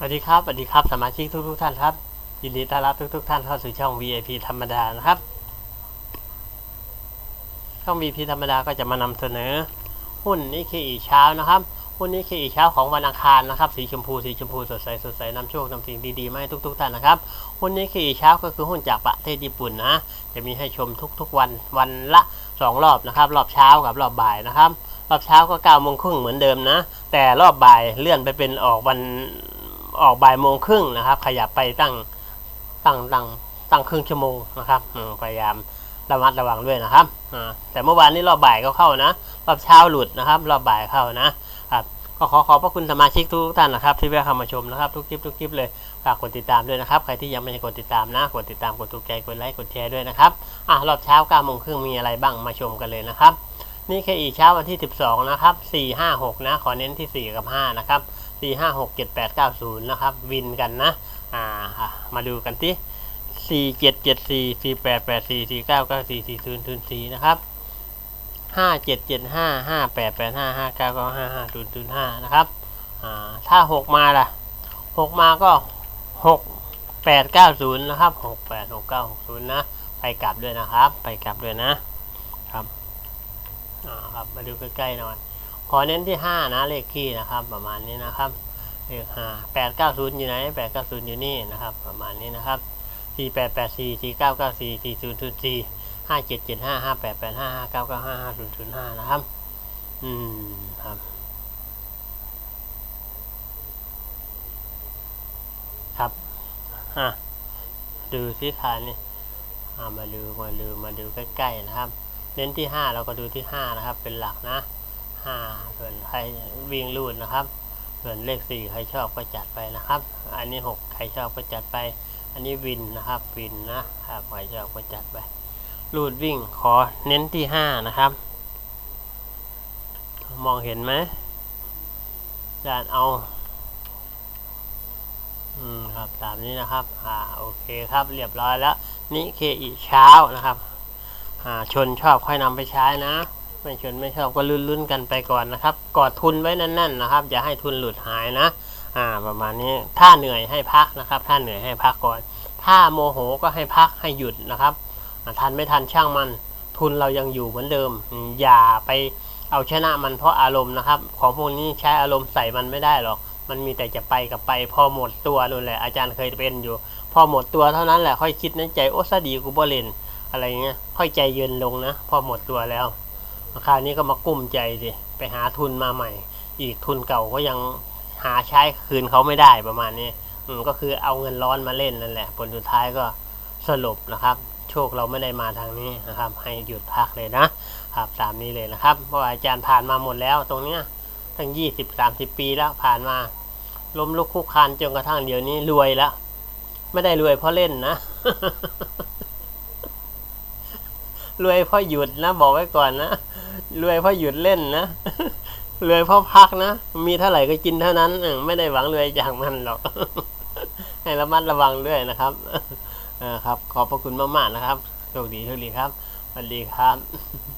สวัสดีครับ สวัสดีครับ สมาชิกทุกทุกท่านครับ ยินดีต้อนรับทุกทุกท่านเข้าสู่ช่อง VIP ธรรมดานะครับ ช่อง VIP ธรรมดาก็จะมานำเสนอ หุ้นนิเคอีเช้านะครับ หุ้นนิเคอีเช้าของวันอังคารนะครับ สีชมพู สีชมพูสดใส สดใสนำโชคนำสิ่งดีๆมาให้ทุกๆท่านนะครับ หุ้นนิเคอีเช้าก็คือหุ้นจากประเทศญี่ปุ่นนะ จะมีให้ชมทุกๆวันวันละสองรอบนะครับ รอบเช้ากับรอบบ่ายนะครับ รอบเช้าก็9ก้าโมงครึ่งเหมือนเดิมนะ แต่รอบบ่ายเลื่อนไปเป็นออกวัน ออกบ่ายโมงครึ่งนะครับ ขยับไปตั้งตั้งตั้งตั้งครึ่งชั่วโมงนะครับพยายามระมัดระวังด้วยนะครับแต่เมื่อวานนี้รอบบ่ายก็เข้านะรอบเช้าหลุดนะครับ รอบบ่ายเข้านะครับก็ขอขอบพระคุณสมาชิกทุกท่านนะครับ ที่แวะเข้ามาชมนะครับทุกคลิปทุกคลิปเลยฝากกดติดตามด้วยนะครับ ใครที่ยังไม่ได้กดติดตามนะกดติดตามกดถูกใจกดไลค์กดแชร์ด้วยนะครับอะรอบเช้า9ก้าโมงครึ่งมีอะไรบ้างมาชมกันเลยนะครับ นี่แค่อีกเช้าวันที่ 12 นะครับ 4 5 6 นะ ขอเน้นที่ 4 กับ 5 นะครับ 4 5 6 7 8 9 0 นะครับ วินกันนะ อ่า มาดูกันที่ 4 7 7 4 4 8 8 4 4 9 9 4 4 0 0 4 นะครับ 5 7 7 5 5 8 8 5 5 9 9 5 5 0 0 5 นะครับ อ่า ถ้า 6 มาล่ะ 6 มาก็ 6 8 9 0 นะครับ 6 8 6 9 6 0นะ ไปกลับด้วยนะครับ ไปกลับด้วยนะครับ อ่าครับมาดูใกล้ๆหน่อยขอเน้นที่ห้านะเลขคี่นะครับ ประมาณนี้นะครับเลขห้าแปดเก้าศูนย์อยู่ไหนแปดเก้าศูนย์อยู่นี่นะครับ ประมาณนี้นะครับสี่แปดแปดสี่สี่เก้าเก้าสี่สี่ศูนย์ศูนย์สี่ห้าเจ็ดเจ็ดห้าห้าแปดแปดห้าห้าเก้าเก้าห้าห้าศูนย์ศูนย์ห้านะครับ อืมครับ ครับอะดูสิขานี่มาดูมาดูมาดูใกล้ๆนะครับ เน้นที่ห้าเราก็ดูที่ห้านะครับ เป็นหลักนะห้าส่วนใครวิ่งรูดนะครับ ส่วนเลขสี่ใครชอบก็จัดไปนะครับ อันนี้หกใครชอบก็จัดไป อันนี้วินนะครับวินนะครับใครชอบก็จัดไปรูดวิ่งขอเน้นที่ห้านะครับ มองเห็นไหมจานเอาอืมครับตามนี้นะครับ อ่าโอเคครับเรียบร้อยแล้ว นี่เคอีเช้านะครับ อ่าชนชอบค่อยนำไปใช้นะ ไม่ชนไม่ชอบก็ลุ้นๆกันไปก่อนนะครับ กอดทุนไว้แน่นๆนะครับ อย่าให้ทุนหลุดหายนะ อ่า ประมาณนี้ ถ้าเหนื่อยให้พักนะครับ ถ้าเหนื่อยให้พักก่อน ถ้าโมโหก็ให้พักให้หยุดนะครับ ทันไม่ทันช่างมัน ทุนเรายังอยู่เหมือนเดิมอืมอย่าไปเอาชนะมันเพราะอารมณ์นะครับ ของพวกนี้ใช้อารมณ์ใส่มันไม่ได้หรอก มันมีแต่จะไปกับไป พอหมดตัวนู่นแหละ อาจารย์เคยเป็นอยู่ พอหมดตัวเท่านั้นแหละค่อยคิดในใจโอ้ซะดีกูบ่เล่น อะไรเงี้ยค่อยใจเย็นลงนะ พอหมดตัวแล้วคราวนี้ก็มากุ้มใจสิไปหาทุนมาใหม่ อีกทุนเก่าก็ยังหาใช้คืนเขาไม่ได้ประมาณนี้อืมก็คือเอาเงินร้อนมาเล่นนั่นแหละ ผลสุดท้ายก็สรุปนะครับ โชคเราไม่ได้มาทางนี้นะครับ ให้หยุดพักเลยนะครับตามนี้เลยนะครับ เพราะอาจารย์ผ่านมาหมดแล้วตรงเนี้ยตั้งยี่สิบสามสิบปีแล้วผ่านมาล้มลุกคุกคานจนกระทั่งเดี๋ยวนี้รวยแล้ว ไม่ได้รวยเพราะเล่นนะ รวยเพราะหยุดนะบอกไว้ก่อนนะรวยเพราะหยุดเล่นนะรวยเพราะพักนะมีเท่าไหร่ก็กินเท่านั้นไม่ได้หวังรวยจากมันหรอกให้ระมัดระวังด้วยนะครับอ่าครับ ขอบพระคุณมากๆนะครับโชคดีโชคดีครับสวัสดีครับ